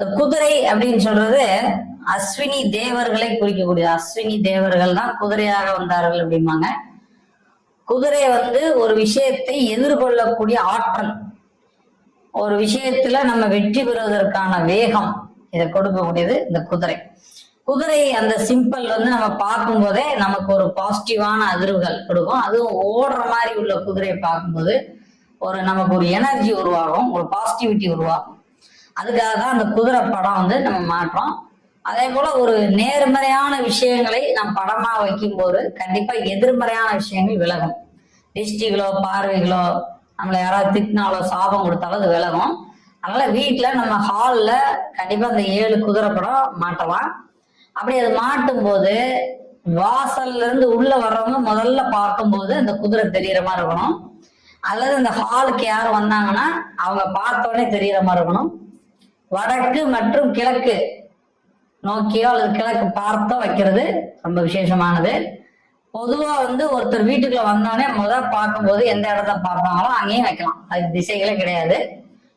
இந்த குதிரை அப்படின்னு சொல்றது அஸ்வினி தேவர்களை குறிக்கக்கூடிய அஸ்வினி தேவர்கள் தான் குதிரையாக வந்தார்கள் அப்படிம்பாங்க. குதிரை வந்து ஒரு விஷயத்தை எதிர்கொள்ளக்கூடிய ஆற்றல். ஒரு விஷயத்துல நம்ம வெற்றி பெறுவதற்கான வேகம் இதை கொடுக்கக்கூடியது இந்த குதிரை. குதிரை அந்த சிம்பிள் வந்து நம்ம பார்க்கும் போதே நமக்கு ஒரு பாசிட்டிவான அதிர்வுகள் கொடுக்கும். அதுவும் ஓடுற மாதிரி உள்ள குதிரையை பார்க்கும்போது ஒரு நமக்கு ஒரு எனர்ஜி உருவாகும் ஒரு பாசிட்டிவிட்டி உருவாகும். அதுக்காக தான் அந்த குதிரை படம் வந்து நம்ம மாற்றோம் அதே போல ஒரு நேர்மறையான விஷயங்களை நம்ம படமா வைக்கும்போது கண்டிப்பா எதிர்மறையான விஷயங்கள் விலகும். டிஸ்டிகளோ பார்வைகளோ நம்மளை யாராவது திட்டினாலோ சாபம் கொடுத்தாலும் அது விலகும். அதனால வீட்டுல நம்ம ஹால்ல கண்டிப்பா அந்த ஏழு குதிரை படம் மாட்டலாம். அப்படி அது மாட்டும் போது வாசல்ல இருந்து உள்ள வர்றவங்க முதல்ல பார்க்கும்போது அந்த குதிரை தெரியற மாதிரி இருக்கணும். அல்லது இந்த ஹாலுக்கு யார் வந்தாங்கன்னா அவங்க பார்த்த உடனே தெரியற மாதிரி இருக்கணும். வடக்கு மற்றும் கிழக்கு நோக்கியோ அல்லது கிழக்கு பார்த்தோ வைக்கிறது ரொம்ப விசேஷமானது. பொதுவா வந்து ஒருத்தர் வீட்டுக்குள்ள வந்தோடனே முதல் பார்க்கும்போது எந்த இடத்த பார்ப்பாங்களோ அங்கேயும் வைக்கலாம். அது திசைகளே கிடையாது.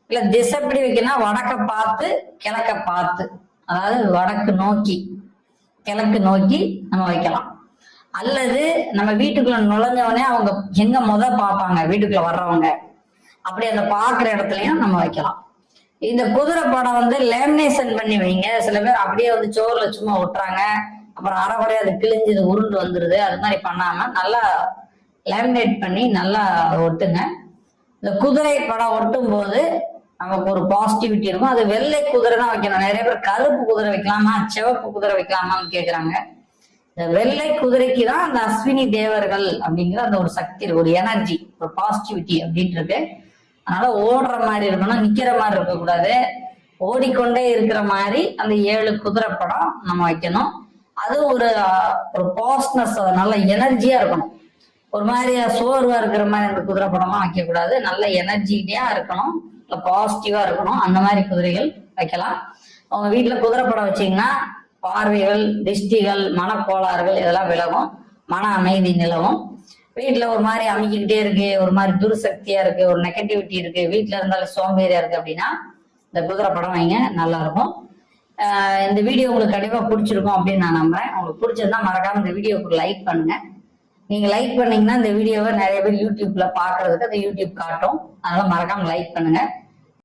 இல்ல திசைப்படி வைக்கணும் வடக்க பார்த்து கிழக்க பார்த்து. அதாவது வடக்கு நோக்கி கிழக்கு நோக்கி நம்ம வைக்கலாம். அல்லது நம்ம வீட்டுக்குள்ள நுழைஞ்சவனே அவங்க எங்க முத பார்ப்பாங்க? வீட்டுக்குள்ள வர்றவங்க. அப்படி அந்த பார்க்குற இடத்துலயும் நம்ம வைக்கலாம். இந்த குதிரை படம் வந்து லேமினேஷன் பண்ணி வைங்க. சில பேர் அப்படியே வந்து சோறுல சும்மா ஒட்டுறாங்க அப்புறம் அரைக்குறையா அது கிழிஞ்சு இது உருண்டு வந்துருது. அது மாதிரி பண்ணாம நல்லா லேமினேட் பண்ணி நல்லா ஒட்டுங்க. இந்த குதிரை படம் ஒட்டும் போது நமக்கு ஒரு பாசிட்டிவிட்டி இருக்கும். அது வெள்ளை குதிரை தான் வைக்கணும். நிறைய பேர் கருப்பு குதிரை வைக்கலாமா சிவப்பு குதிரை வைக்கலாமான்னு கேக்குறாங்க. இந்த வெள்ளை குதிரைக்கு தான் அந்த அஸ்வினி தேவர்கள் அப்படிங்கிற அந்த ஒரு சக்தி இருக்கு ஒரு எனர்ஜி ஒரு பாசிட்டிவிட்டி அப்படின்ட்டு இருக்கு. அதனால ஓடுற மாதிரி இருக்கணும் நிக்கிற மாதிரி இருக்கக்கூடாது. ஓடிக்கொண்டே இருக்கிற மாதிரி அந்த ஏழு குதிரை படம் நம்ம வைக்கணும். அது ஒரு ஒரு பாஸ்னஸ் நல்ல எனர்ஜியா இருக்கணும். ஒரு மாதிரி சோர்வா இருக்கிற மாதிரி அந்த குதிரை படம்லாம் வைக்கக்கூடாது. நல்ல எனர்ஜியா இருக்கணும். பாசிட்டிவா இருக்கணும். அந்த மாதிரி குதிரைகள் வைக்கலாம். உங்க வீட்டுல குதிரை படம் வச்சீங்கன்னா பார்வைகள் திஷ்டிகள் மனக்கோளாறுகள் இதெல்லாம் விலகும். மன அமைதி நிலவும். வீட்டுல ஒரு மாதிரி அமைக்கிக்கிட்டே இருக்கு ஒரு மாதிரி துருசக்தியா இருக்கு ஒரு நெகட்டிவிட்டி இருக்கு. வீட்டுல இருந்தாலும் சோம்பேறியா இருக்கு அப்படின்னா இந்த குதிரை படம் வைங்க நல்லா இருக்கும். இந்த வீடியோ உங்களுக்கு கண்டிப்பா பிடிச்சிருக்கும் அப்படின்னு நான் நம்புறேன். உங்களுக்கு பிடிச்சிருந்தா மறக்காம இந்த வீடியோக்கு லைக் பண்ணுங்க. நீங்க லைக் பண்ணீங்கன்னா இந்த வீடியோவை நிறைய பேர் யூடியூப்ல பாக்குறதுக்கு அந்த யூடியூப் காட்டும். அதனால மறக்காம லைக் பண்ணுங்க.